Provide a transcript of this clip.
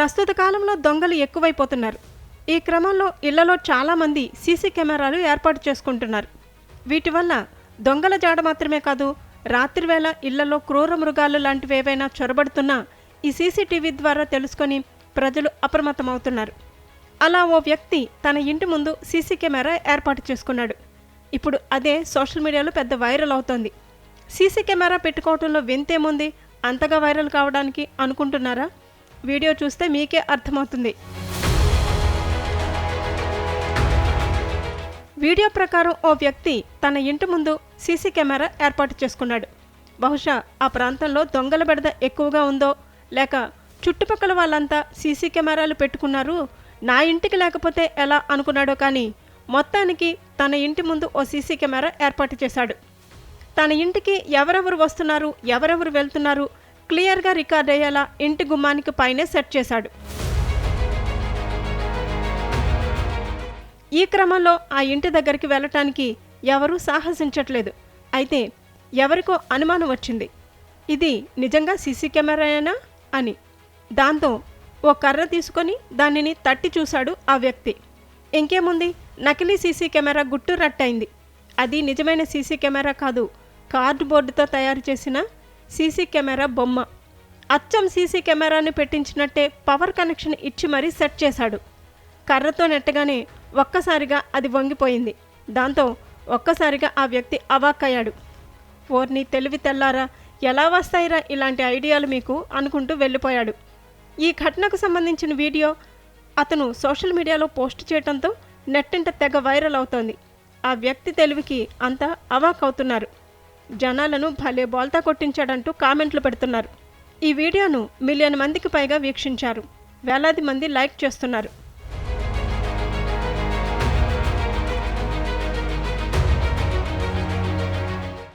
ప్రస్తుత కాలంలో దొంగలు ఎక్కువైపోతున్నారు. ఈ క్రమంలో ఇళ్ళలో చాలామంది సీసీ కెమెరాలు ఏర్పాటు చేసుకుంటున్నారు. వీటి వల్ల దొంగల జాడ మాత్రమే కాదు రాత్రివేళ ఇళ్ళలో క్రూర మృగాలు లాంటివి ఏవైనా చొరబడుతున్నా ఈ సీసీటీవీ ద్వారా తెలుసుకొని ప్రజలు అప్రమత్తమవుతున్నారు. అలా ఓ వ్యక్తి తన ఇంటి ముందు సీసీ కెమెరా ఏర్పాటు చేసుకున్నాడు. ఇప్పుడు అదే సోషల్ మీడియాలో పెద్ద వైరల్ అవుతోంది. సీసీ కెమెరా పెట్టుకోవడంలో వింతేముంది అంతగా వైరల్ కావడానికి అనుకుంటున్నారా? వీడియో చూస్తే మీకే అర్థమవుతుంది. వీడియో ప్రకారం ఓ వ్యక్తి తన ఇంటి ముందు సీసీ కెమెరా ఏర్పాటు చేసుకున్నాడు. బహుశా ఆ ప్రాంతంలో దొంగల బెడద ఎక్కువగా ఉందో లేక చుట్టుపక్కల వాళ్ళంతా సీసీ కెమెరాలు పెట్టుకున్నారు నా ఇంటికి లేకపోతే ఎలా అనుకున్నాడో కానీ మొత్తానికి తన ఇంటి ముందు ఓ సీసీ కెమెరా ఏర్పాటు చేశాడు. తన ఇంటికి ఎవరెవరు వస్తున్నారు ఎవరెవరు వెళ్తున్నారు క్లియర్గా రికార్డ్ అయ్యేలా ఇంటి గుమ్మానికి పైనే సెట్ చేశాడు. ఈ క్రమంలో ఆ ఇంటి దగ్గరికి వెళ్ళటానికి ఎవరూ సాహసించట్లేదు. అయితే ఎవరికో అనుమానం వచ్చింది. ఇది నిజంగా సీసీ కెమెరాయేనా అని. దాంతో ఓ కర్ర తీసుకొని దానిని తట్టి చూశాడు ఆ వ్యక్తి. ఇంకేముంది? నకిలీ సీసీ కెమెరా గుట్టు రట్టయింది. అది నిజమైన సీసీ కెమెరా కాదు కార్డ్బోర్డుతో తయారు చేసిన సీసీ కెమెరా బొమ్మ. అచ్చం సీసీ కెమెరాని పెట్టించినట్టే పవర్ కనెక్షన్ ఇచ్చి మరీ సెట్ చేశాడు. కర్రతో నెట్టగానే ఒక్కసారిగా అది వంగిపోయింది. దాంతో ఒక్కసారిగా ఆ వ్యక్తి అవాక్కయ్యాడు. ఓర్ని తెలివి తెల్లారా ఎలా వస్తాయిరా ఇలాంటి ఐడియాలు మీకు అనుకుంటూ వెళ్ళిపోయాడు. ఈ ఘటనకు సంబంధించిన వీడియో అతను సోషల్ మీడియాలో పోస్ట్ చేయడంతో నెట్టింట తెగ వైరల్ అవుతోంది. ఆ వ్యక్తి తెలివికి అంతా అవాక్ అవుతున్నారు జనాలను భలే బోల్తా కొట్టించాడంటూ కామెంట్లు పెడుతున్నారు. ఈ వీడియోను మిలియన్ మందికి పైగా వీక్షించారు. వేలాది మంది లైక్ చేస్తున్నారు.